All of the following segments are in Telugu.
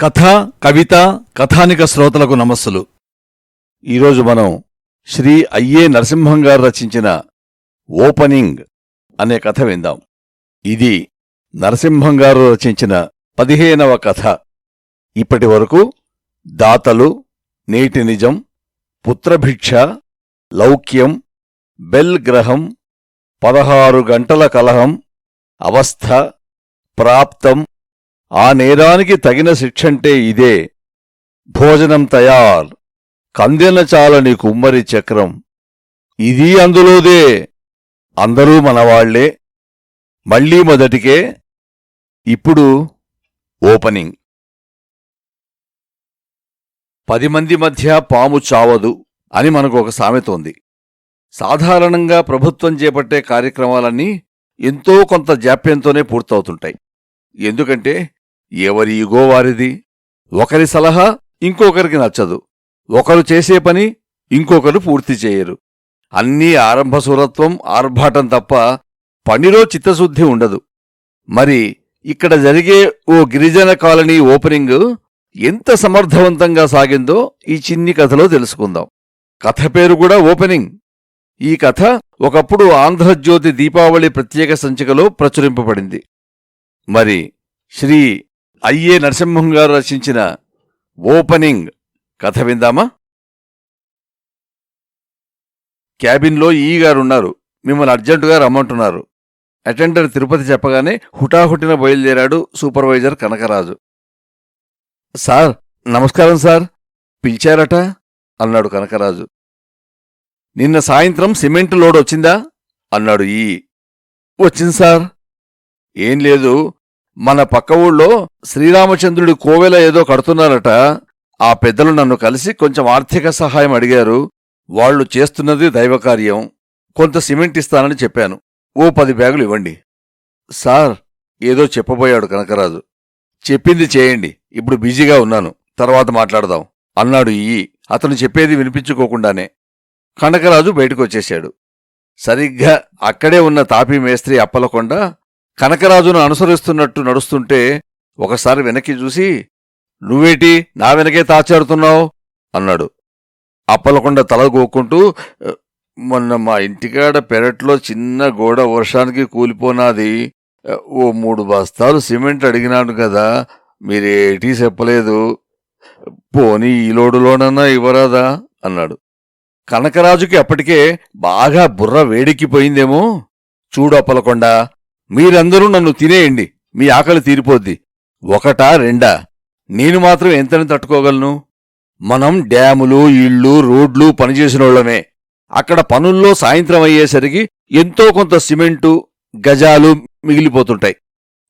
కథ కవిత కథానిక శ్రోతలకు నమస్సులు. ఈరోజు మనం శ్రీ అయ్యే నరసింహం గారు రచించిన ఓపెనింగ్ అనే కథ విందాం. ఇది నరసింహం గారు రచించిన పదిహేనవ కథ. ఇప్పటి వరకు దాతలు నేటి నిజం పుత్రభిక్ష లౌక్యం బెల్ గ్రహం పదహారు గంటల కలహం అవస్థ ప్రాప్తం ఆ నేరానికి తగిన శిక్షంటే ఇదే భోజనం తయార్. కందెన చాలని కుమ్మరి చక్రం. ఇది అందులోదే. అందరూ మనవాళ్ళే. మళ్ళీ మొదటికే ఇప్పుడు ఓపెనింగ్. పది మంది మధ్య పాము చావదు అని మనకు ఒక సామెత ఉంది. సాధారణంగా ప్రభుత్వం చేపట్టే కార్యక్రమాలన్నీ ఎంతో కొంత జాప్యంతోనే పూర్తవుతుంటాయి. ఎందుకంటే ఎవరి ఇగో వారిది? ఒకరి సలహా ఇంకొకరికి నచ్చదు. ఒకరు చేసే పని ఇంకొకరు పూర్తి చేయరు. అన్నీ ఆరంభసూరత్వం ఆర్భాటం తప్ప పనిలో చిత్తశుద్ధి ఉండదు. మరి ఇక్కడ జరిగే ఓ గిరిజన కాలనీ ఓపెనింగ్ ఎంత సమర్థవంతంగా సాగిందో ఈ చిన్ని కథలో తెలుసుకుందాం. కథ పేరు కూడా ఓపెనింగ్. ఈ కథ ఒకప్పుడు ఆంధ్రజ్యోతి దీపావళి ప్రత్యేక సంచికలో ప్రచురింపబడింది. మరి శ్రీ అయ్యే నరసింహం గారు రచించిన ఓపెనింగ్ కథ విందామా? క్యాబిన్లో ఈ గారున్నారు మిమ్మల్ని అర్జెంటుగా రమ్మంటున్నారు. అటెండర్ తిరుపతి చెప్పగానే హుటాహుటిన బయలుదేరాడు సూపర్వైజర్ కనకరాజు. సార్ నమస్కారం సార్. పిలిచారట? అన్నాడు కనకరాజు. నిన్న సాయంత్రం సిమెంట్ లోడ్ వచ్చిందా? అన్నాడు ఈ. వచ్చింది సార్. ఏం లేదు. మన పక్క ఊళ్ళో శ్రీరామచంద్రుడి కోవెల ఏదో కడుతున్నారట. ఆ పెద్దలు నన్ను కలిసి కొంచెం ఆర్థిక సహాయం అడిగారు. వాళ్ళు చేస్తున్నది దైవకార్యం కొంత సిమెంట్ ఇస్తానని చెప్పాను. ఓ పది బ్యాగులు ఇవ్వండి. సార్ ఏదో చెప్పబోయాడు కనకరాజు. చెప్పింది చేయండి. ఇప్పుడు బిజీగా ఉన్నాను. తర్వాత మాట్లాడదాం. అన్నాడు ఈ. అతను చెప్పేది వినిపించుకోకుండానే. కనకరాజు బయటకొచ్చేశాడు. సరిగ్గా అక్కడే ఉన్న తాపీ మేస్త్రి అప్పలకొండ కనకరాజును అనుసరిస్తున్నట్టు నడుస్తుంటే ఒకసారి వెనక్కి చూసి నువ్వేటి? నా వెనకే తాచాడుతున్నావు అన్నాడు. అప్పలకొండ తల గోక్కుంటూ మొన్న మా ఇంటికాడ పెరట్లో చిన్న గోడ వర్షానికి కూలిపోనాది. ఓ మూడు బస్తాలు సిమెంట్ అడిగినాను కదా మీరేటీ చెప్పలేదు? పోనీ ఈ లోడులోనన్నా ఇవ్వరాదా? అన్నాడు. కనకరాజుకి అప్పటికే బాగా బుర్ర వేడెక్కిపోయిందేమో. చూడు అప్పలకొండ మీరందరూ నన్ను తినేయండి. మీ ఆకలి తీరిపోద్ది. ఒకటా రెండా? నేను మాత్రం ఎంతని తట్టుకోగలను? మనం డ్యాములు ఇళ్ళు రోడ్లు పనిచేసినోళ్ళమే అక్కడ పనుల్లో సాయంత్రం అయ్యేసరికి ఎంతో కొంత సిమెంటు గజాలు మిగిలిపోతుంటాయి.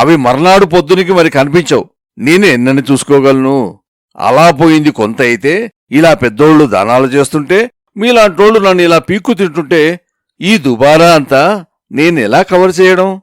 అవి మర్నాడు పొద్దునికి మరి కనిపించవు. నేను ఎన్నని చూసుకోగలను? అలా పోయింది కొంత అయితే ఇలా పెద్దోళ్ళు దానాలు చేస్తుంటే మీలాంటోళ్ళు నన్ను ఇలా పీక్కు తింటుంటే ఈ దుబారా అంతా నేనెలా కవర్ చేయడం?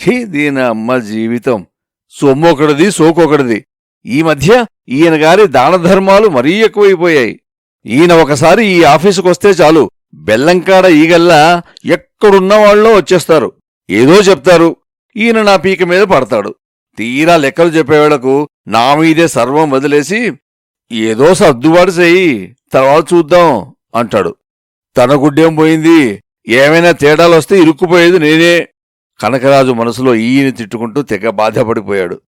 ఛీ దీని అమ్మ జీవితం. సొమ్మొకటిది సోకొకటిది ఈ మధ్య ఈయన గారి దాన ధర్మాలు మరీ ఎక్కువైపోయాయి. ఈయన ఒకసారి ఈ ఆఫీసుకొస్తే చాలు బెల్లంకాడ ఈగల్లా ఎక్కడున్న వాళ్ళో వచ్చేస్తారు. ఏదో చెప్తారు. ఈయన నా పీక మీద పడతాడు. తీరా లెక్కలు చెప్పేవాళ్ళకు నా మీదే సర్వం వదిలేసి ఏదో సర్దుబాటు చెయ్యి తర్వాత చూద్దాం అంటాడు. తన గుడ్డేం పోయింది? ఏమైనా తేడాలొస్తే ఇరుక్కుపోయేది నేనే. కనకరాజు మనసులో ఈయని తిట్టుకుంటూ తెగ బాధపడిపోయాడు.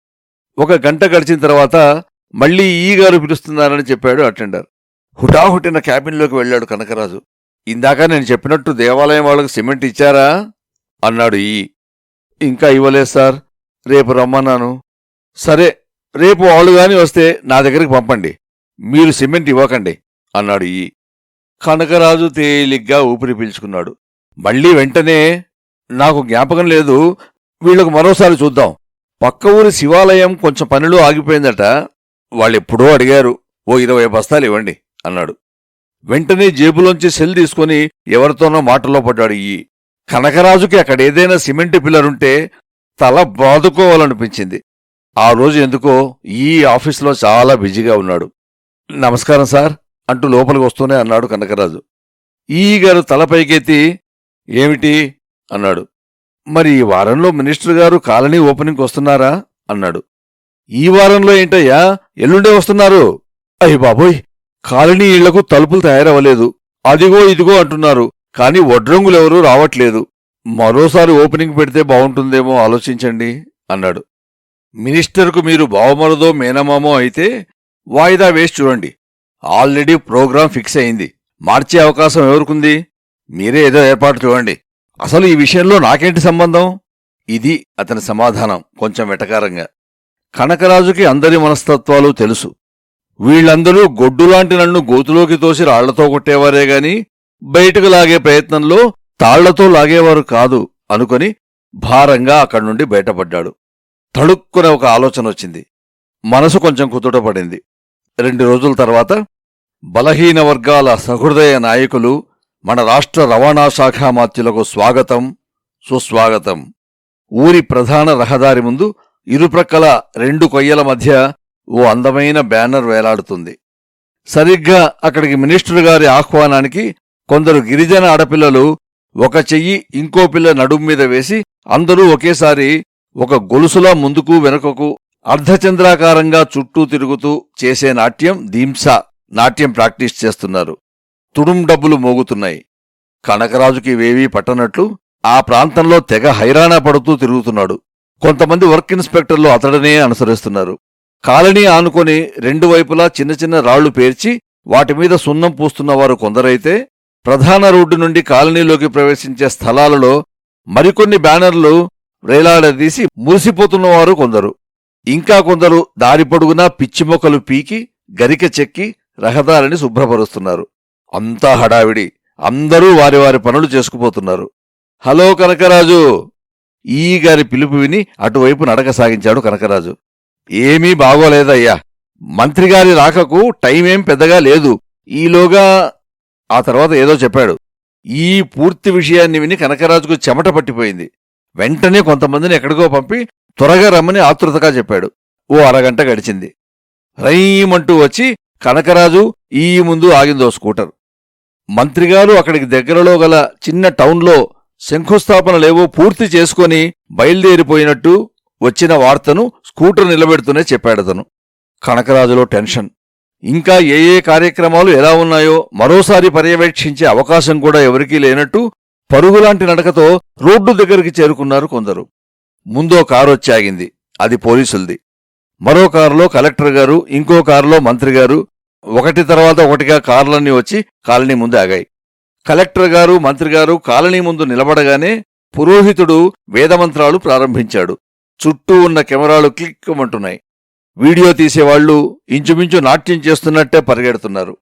ఒక గంట గడిచిన తర్వాత మళ్ళీ ఈ గారు పిలుస్తున్నారని చెప్పాడు అటెండర్. హుటాహుటిన క్యాబిన్లోకి వెళ్ళాడు కనకరాజు. ఇందాక నేను చెప్పినట్టు దేవాలయం వాళ్ళకు సిమెంట్ ఇచ్చారా? అన్నాడు ఈ. ఇంకా ఇవ్వలేదు సార్. రేపు రమ్మన్నాను. సరే రేపు వాళ్ళు గాని వస్తే నా దగ్గరికి పంపండి. మీరు సిమెంట్ ఇవ్వకండి అన్నాడు ఈ. కనకరాజు తేలిగ్గా ఊపిరి పీల్చుకున్నాడు. మళ్ళీ వెంటనే నాకు జ్ఞాపకం లేదు. వీళ్ళకు మరోసారి చూద్దాం. పక్క ఊరి శివాలయం కొంచెం పనిలో ఆగిపోయిందట. వాళ్ళెప్పుడో అడిగారు ఓ ఇరవై బస్తాలు ఇవ్వండి అన్నాడు. వెంటనే జేబులోంచి సెల్ తీసుకుని ఎవరితోనో మాటల్లో పడ్డాడు ఈ కనకరాజుకి అక్కడ ఏదైనా సిమెంట్ పిల్లరుంటే తల బాదుకోవాలనిపించింది. ఆ రోజు ఎందుకో ఈ ఆఫీసులో చాలా బిజీగా ఉన్నాడు. నమస్కారం సార్ అంటూ లోపలికి వస్తూనే అన్నాడు కనకరాజు. ఈ గారు తల పైకెత్తి ఏమిటి? అన్నాడు. మరి ఈ వారంలో మినిస్టర్ గారు కాలనీ ఓపెనింగ్కి వస్తున్నారా? అన్నాడు. ఈ వారంలో ఏంటయ్యా? ఎల్లుండే వస్తున్నారు. అయ్య బాబోయ్! కాలనీ ఇళ్ళకు తలుపులు తయారవ్వలేదు. అదిగో ఇదిగో అంటున్నారు. కాని వడ్రంగులెవరూ రావట్లేదు. మరోసారి ఓపెనింగ్ పెడితే బావుంటుందేమో ఆలోచించండి అన్నాడు. మినిస్టర్కు మీరు బావమరదో మేనమామో అయితే వాయిదా వేసి చూడండి. ఆల్రెడీ ప్రోగ్రాం ఫిక్స్ అయింది. మార్చే అవకాశం ఎవరికుంది? మీరే ఏదో ఏర్పాటు చూడండి. అసలు ఈ విషయంలో నాకేంటి సంబంధం? ఇది అతని సమాధానం కొంచెం వెటకారంగా. కనకరాజుకి అందరి మనస్తత్వాలు తెలుసు. వీళ్ళందరూ గొడ్డులాంటి నన్ను గోతులోకి తోసి రాళ్ళతో కొట్టేవారే గాని బయటకు లాగే ప్రయత్నంలో తాళ్ళతో లాగేవారు కాదు అనుకొని భారంగా అక్కడి నుండి బయటపడ్డాడు. తడుక్కునే ఒక ఆలోచన వచ్చింది. మనసు కొంచెం కుదుటపడింది రెండు రోజుల తర్వాత బలహీన వర్గాల సహృదయ నాయకులు మన రాష్ట్ర రవాణా శాఖ మాత్యులకు స్వాగతం సుస్వాగతం. ఊరి ప్రధాన రహదారి ముందు ఇరుప్రక్కల రెండు కొయ్యల మధ్య ఓ అందమైన బ్యానర్ వేలాడుతుంది. సరిగ్గా అక్కడికి మినిస్టర్ గారి ఆహ్వానానికి కొందరు గిరిజన ఆడపిల్లలు ఒక చెయ్యి ఇంకో పిల్ల నడుం మీద వేసి అందరూ ఒకేసారి ఒక గొలుసులా ముందుకు వెనుకకు అర్ధచంద్రాకారంగా చుట్టూ తిరుగుతూ చేసే నాట్యం దీంసా నాట్యం ప్రాక్టీస్ చేస్తున్నారు. తుడుం డబ్బులు మోగుతున్నాయి. కనకరాజుకి ఇవేవీ పట్టనట్లు ఆ ప్రాంతంలో తెగ హైరాణా పడుతూ తిరుగుతున్నాడు. కొంతమంది వర్క్ ఇన్స్పెక్టర్లు అతడనే అనుసరిస్తున్నారు. కాలనీ ఆనుకొని రెండు వైపులా చిన్న చిన్న రాళ్ళు పేర్చి వాటిమీద సున్నం పూస్తున్నవారు కొందరైతే ప్రధాన రోడ్డు నుండి కాలనీలోకి ప్రవేశించే స్థలాలలో మరికొన్ని బ్యానర్లు వేలాడదీసి మురిసిపోతున్నవారు కొందరు. ఇంకా కొందరు దారి పొడుగునా పిచ్చి మొక్కలు పీకి గరిక చెక్కి రహదారిని శుభ్రపరుస్తున్నారు. అంతా హడావిడి. అందరూ వారి వారి పనులు చేసుకుపోతున్నారు. హలో కనకరాజు! ఈ గారి పిలుపు విని అటువైపు నడక సాగించాడు కనకరాజు. ఏమీ బాగోలేదయ్యా. మంత్రిగారి రాకకు టైమేం పెద్దగా లేదు. ఈలోగా ఆ తర్వాత ఏదో చెప్పాడు. ఈ పూర్తి విషయాన్ని విని కనకరాజుకు చెమట పట్టిపోయింది. వెంటనే కొంతమందిని ఎక్కడికో పంపి త్వరగా రమ్మని ఆతృతగా చెప్పాడు. ఓ అరగంట గడిచింది. రైమంటూ వచ్చి కనకరాజు ఈ ముందు ఆగిందో స్కూటర్. మంత్రిగారు అక్కడికి దగ్గరలో గల చిన్న టౌన్లో శంకుస్థాపనలేవో పూర్తి చేసుకొని బయలుదేరిపోయినట్టు వచ్చిన వార్తను స్కూటర్ నిలబెడుతూనే చెప్పాడతను కనకరాజులో టెన్షన్. ఇంకా ఏ ఏ కార్యక్రమాలు ఎలా ఉన్నాయో మరోసారి పర్యవేక్షించే అవకాశం కూడా ఎవరికీ లేనట్టు పరుగులాంటి నడకతో రోడ్డు దగ్గరికి చేరుకున్నారు కొందరు. ముందో కారు వచ్చి ఆగింది. అది పోలీసులది. మరో కారులో కలెక్టర్ గారు ఇంకో కారులో మంత్రిగారు ఒకటి తర్వాత ఒకటిగా కార్లన్నీ వచ్చి కాలనీ ముందు ఆగాయి. కలెక్టర్ గారు మంత్రి గారు కాలనీ ముందు నిలబడగానే పురోహితుడు వేదమంత్రాలు ప్రారంభించాడు. చుట్టూ ఉన్న కెమెరాలు క్లిక్కమంటున్నాయి. వీడియో తీసేవాళ్ళు ఇంచుమించు నాట్యం చేస్తున్నట్టే పరిగెడుతున్నారు.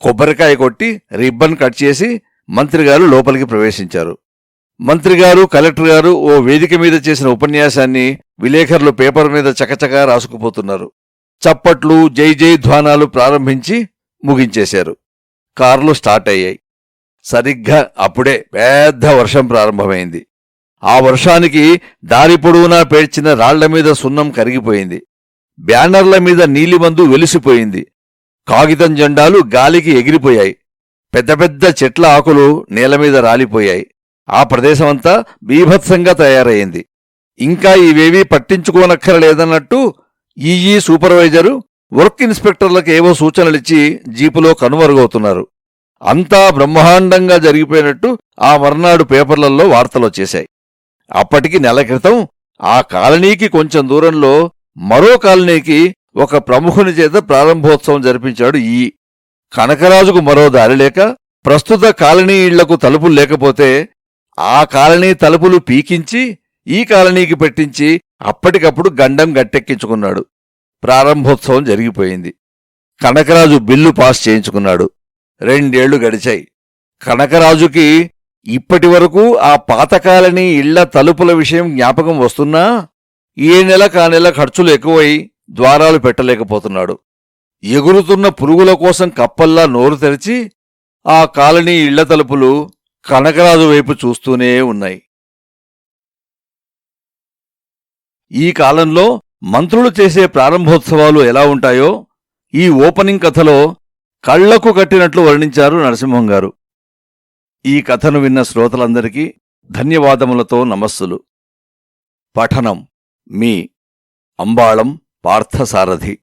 కొబ్బరికాయ కొట్టి రిబ్బన్ కట్ చేసి మంత్రిగారు లోపలికి ప్రవేశించారు. మంత్రిగారు కలెక్టర్ గారు ఓ వేదిక మీద చేసిన ఉపన్యాసాన్ని విలేకరులు పేపర్ మీద చకచకా రాసుకుపోతున్నారు. చప్పట్లు జై జై ధ్వానాలు ప్రారంభించి ముగించేశారు. కార్లు స్టార్ట్ అయ్యాయి. సరిగ్గా అప్పుడే పెద్ద వర్షం ప్రారంభమైంది. ఆ వర్షానికి దారి పొడవునా పేర్చిన రాళ్ళ మీద సున్నం కరిగిపోయింది. బ్యానర్ల మీద నీలిమందు వెలిసిపోయింది. కాగితం జెండాలు గాలికి ఎగిరిపోయాయి. పెద్ద పెద్ద చెట్ల ఆకులు నేలమీద రాలిపోయాయి. ఆ ప్రదేశమంతా బీభత్సంగా తయారయ్యింది ఇంకా ఇవేవీ పట్టించుకోనక్కరలేదన్నట్టు ఈఈ సూపర్వైజరు వర్క్ ఇన్స్పెక్టర్లకు ఏవో సూచనలిచ్చి జీపులో కనుమరుగవుతున్నారు. అంతా బ్రహ్మాండంగా జరిగిపోయినట్టు ఆ మర్నాడు పేపర్లలో వార్తలొచ్చేశాయి అప్పటికి నెల క్రితం ఆ కాలనీకి కొంచెం దూరంలో మరో కాలనీకి ఒక ప్రముఖుని చేత ప్రారంభోత్సవం జరిపించాడు ఈ కనకరాజుకు మరో దారి లేక ప్రస్తుత కాలనీ ఇళ్ళకు తలుపులు లేకపోతే ఆ కాలనీ తలుపులు పీకించి ఈ కాలనీకి పెట్టించి అప్పటికప్పుడు గండం గట్టెక్కించుకున్నాడు. ప్రారంభోత్సవం జరిగిపోయింది. కనకరాజు బిల్లు పాస్ చేయించుకున్నాడు. రెండేళ్ళు గడిచాయి. కనకరాజుకి ఇప్పటి వరకు ఆ పాతకాలని ఇళ్ళ తలుపుల విషయం జ్ఞాపకం వస్తున్నా ఏ నెల కా నెల ఖర్చులు ఎక్కువై ద్వారాలు పెట్టలేకపోతున్నాడు. ఎగురుతున్న పురుగుల కోసం కప్పల్లా నోరు తెరిచి ఆ కాలనీ ఇళ్ళ తలుపులు కనకరాజు వైపు చూస్తూనే ఉన్నాయి. ఈ కాలంలో మంత్రులు చేసే ప్రారంభోత్సవాలు ఎలా ఉంటాయో ఈ ఓపెనింగ్ కథలో కళ్ళకు కట్టినట్లు వర్ణించారు నరసింహం గారు. ఈ కథను విన్న శ్రోతలందరికీ ధన్యవాదములతో నమస్సులు. పఠనం మీ అంబాళం పార్థసారథి.